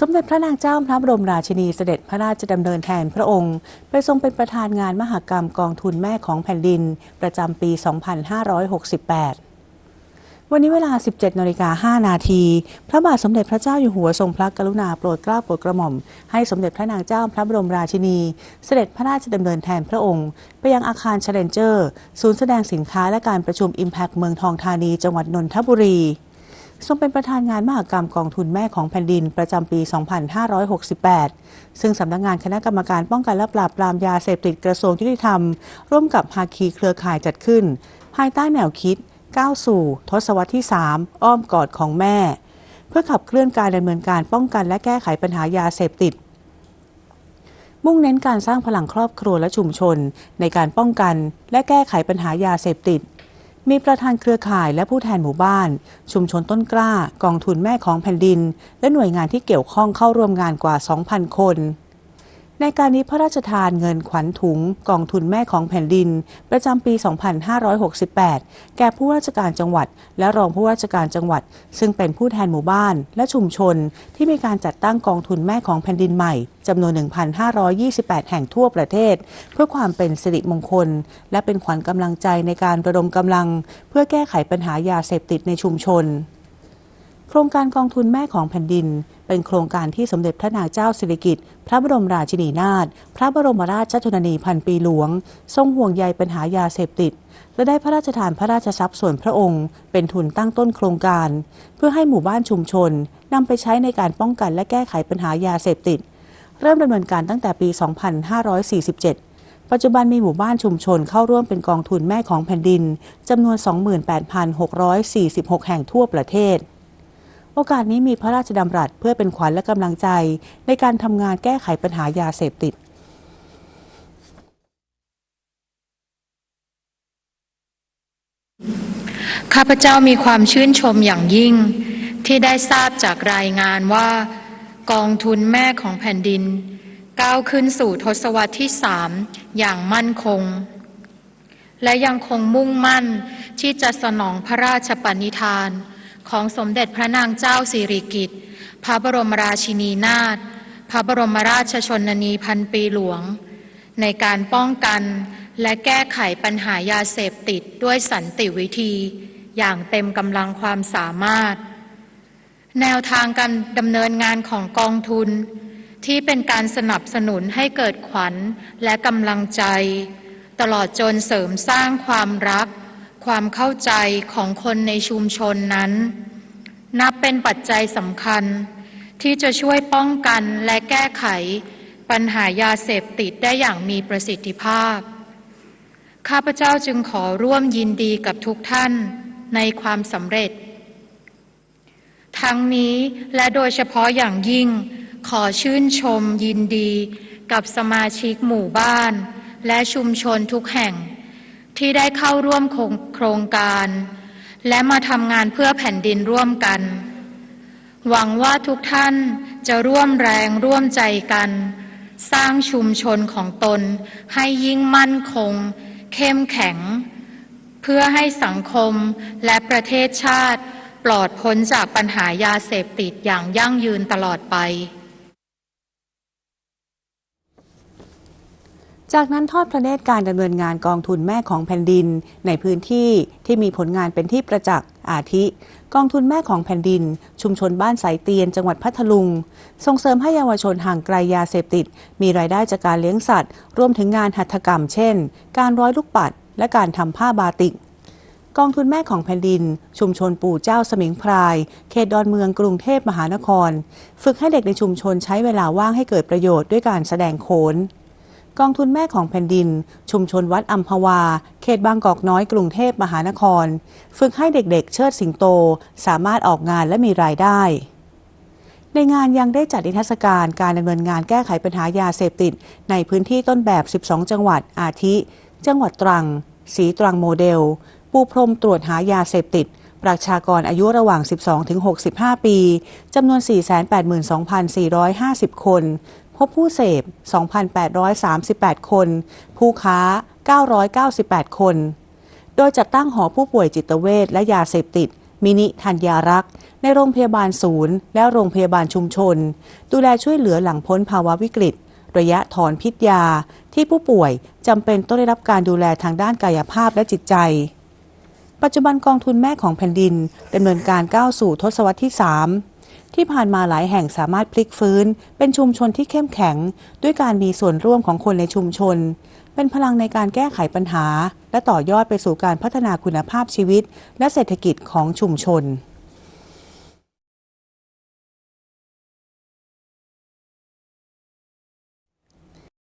สมเด็จพระนางเจ้าพระบรมราชินีเสด็จพระราชดำเนินแทนพระองค์ ไปทรงเป็นประธานงานมหกรรมกองทุนแม่ของแผ่นดิน ประจำปี 2568 วันนี้เวลา 17นาฬิกา5นาที พระบาทสมเด็จพระเจ้าอยู่หัวทรงพระกรุณาโปรดเกล้าโปรดกระหม่อม ให้สมเด็จพระนางเจ้าพระบรมราชินี เสด็จพระราชดำเนินแทนพระองค์ ไปยังอาคารเชลเลนเจอร์ ศูนย์แสดงสินค้าและการประชุม Impact เมืองทองธานี จังหวัดนนทบุรี ทรงเป็นประธานงานมหกรรมกองทุนแม่ของแผ่นดินประจำปี 2568 ซึ่งสำนักงานคณะกรรมการป้องกันและปราบปรามยาเสพติดกระทรวงยุติธรรม ร่วมกับภาคีเครือข่ายจัดขึ้น ภายใต้แนวคิดก้าวสู่ ทศวรรษที่ 3 อ้อมกอดของแม่ เพื่อขับเคลื่อนการดำเนินการป้องกันและแก้ไขปัญหายาเสพติด มุ่งเน้นการสร้างพลังครอบครัวและชุมชน ในการป้องกันและแก้ไขปัญหายาเสพติด มีประธานเครือข่ายและผู้แทนหมู่บ้าน ชุมชนต้นกล้ากองทุนแม่ของแผ่นดิน และหน่วยงานที่เกี่ยวข้องเข้าร่วมงานกว่า 2,000 คน ในการนี้พระราชทานเงินขวัญถุงกองทุนแม่ของแผ่นดิน ประจำปี 2568 แก่ผู้ราชการจังหวัด และรองผู้ราชการจังหวัด ซึ่งเป็นผู้แทนหมู่บ้านและชุมชน ที่มีการจัดตั้งกองทุนแม่ของแผ่นดินใหม่จำนวน 1,528 แห่งทั่วประเทศ เพื่อความเป็นสิริมงคล และเป็นขวัญกำลังใจในการระดมกำลัง เพื่อแก้ไขปัญหายาเสพติดในชุมชน โครงการกองทุนแม่ของแผ่นดิน เป็นโครงการที่สมเด็จพระนางเจ้าสิริกิติ์พระบรมราชินีนาถพระบรมราชชนนีพันปีหลวง ทรงห่วงใยปัญหายาเสพติด และได้พระราชทานพระราชทรัพย์ส่วนพระองค์ เป็นทุนตั้งต้นโครงการ เพื่อให้หมู่บ้านชุมชนนำไปใช้ในการป้องกันและแก้ไขปัญหายาเสพติด เริ่มดำเนินการตั้งแต่ปี 2547ปัจจุบันมีหมู่บ้านชุมชนเข้าร่วมเป็นกองทุนแม่ของแผ่นดินจำนวน 28,646 แห่งทั่วประเทศ โอกาสนี้มีพระราชดำรัสเพื่อเป็นขวัญและกำลังใจ ในการทำงานแก้ไขปัญหายาเสพติดข้าพเจ้ามีความชื่นชมอย่างยิ่ง ที่ได้ทราบจากรายงานว่า กองทุนแม่ของแผ่นดิน ก้าวขึ้นสู่ทศวรรษที่สามอย่างมั่นคง และยังคงมุ่งมั่นที่จะสนองพระราชปณิธาน ของสมเด็จพระนางเจ้าสิริกิติ์ พระบรมราชินีนาถ พระบรมราชชนนีพันปีหลวง ในการป้องกันและแก้ไขปัญหายาเสพติดด้วยสันติวิธี อย่างเต็มกำลังความสามารถ แนวทางการดำเนินงานของกองทุน ที่เป็นการสนับสนุนให้เกิดขวัญและกำลังใจ ตลอดจนเสริมสร้างความรัก ความเข้าใจของคนในชุมชนนั้น นับเป็นปัจจัยสำคัญที่จะช่วยป้องกันและแก้ไขปัญหายาเสพติดได้อย่างมีประสิทธิภาพ ข้าพเจ้าจึงขอร่วมยินดีกับทุกท่านในความสำเร็จ ทั้งนี้และโดยเฉพาะอย่างยิ่งขอชื่นชมยินดีกับสมาชิกหมู่บ้าน และชุมชนทุกแห่ง ที่ได้เข้าร่วมโครงโครงการ และมาทำงานเพื่อแผ่นดินร่วมกัน หวังว่าทุกท่านจะร่วมแรงร่วมใจกัน สร้างชุมชนของตนให้ยิ่งมั่นคง เข้มแข็ง เพื่อให้สังคมและประเทศชาติ ปลอดพ้นจากปัญหายาเสพติดอย่างยั่งยืนตลอดไป จากนั้นทอดพระเนตรการดำเนินงานกองทุนแม่ของแผ่นดิน ในพื้นที่ที่มีผลงานเป็นที่ประจักษ์อาทิ กองทุนแม่ของแผ่นดิน ชุมชนบ้านสายเตียนจังหวัดพัทลุง ส่งเสริมให้เยาวชนห่างไกลยาเสพติด มีรายได้จากการเลี้ยงสัตว์ รวมถึงงานหัตถกรรม เช่น การร้อยลูกปัด และการทำผ้าบาติกกองทุนแม่ของแผ่นดิน ชุมชนปู่เจ้าสมิงพราย เขตดอนเมืองกรุงเทพมหานคร ฝึกให้เด็กในชุมชนใช้เวลาว่างให้เกิดประโยชน์ด้วยการแสดงโขน กองทุนแม่ของแผ่นดิน ชุมชนวัดอัมพวา เขตบางกอกน้อยกรุงเทพมหานคร ฝึกให้เด็กๆ เชิดสิงโต สามารถออกงานและมีรายได้ ในงานยังได้จัดนิทรรศการการดำเนินงานแก้ไขปัญหายาเสพติด ในพื้นที่ต้นแบบ 12 จังหวัดอาทิ จังหวัดตรัง สีตรังโมเดล ปูพรมตรวจหายาเสพติดประชากรอายุระหว่าง 12-65 ปี จำนวน 482,450 คน พบผู้เสพ 2,838 คน ผู้ค้า 998 คน โดยจัดตั้งหอผู้ป่วยจิตเวชและยาเสพติด มินิธัญญารักษ์ ในโรงพยาบาลศูนย์ และโรงพยาบาลชุมชน ดูแลช่วยเหลือหลังพ้นภาวะวิกฤต ระยะถอนพิษยา ที่ผู้ป่วยจำเป็นต้องได้รับการดูแลทางด้านกายภาพและจิตใจปัจจุบันกองทุนแม่ของแผ่นดินดำเนินการก้าวสู่ทศวรรษที่ 3 ที่ผ่านมาหลายแห่งสามารถพลิกฟื้น เป็นชุมชนที่เข้มแข็ง ด้วยการมีส่วนร่วมของคนในชุมชน เป็นพลังในการแก้ไขปัญหา และต่อยอดไปสู่การพัฒนาคุณภาพชีวิต และเศรษฐกิจของชุมชน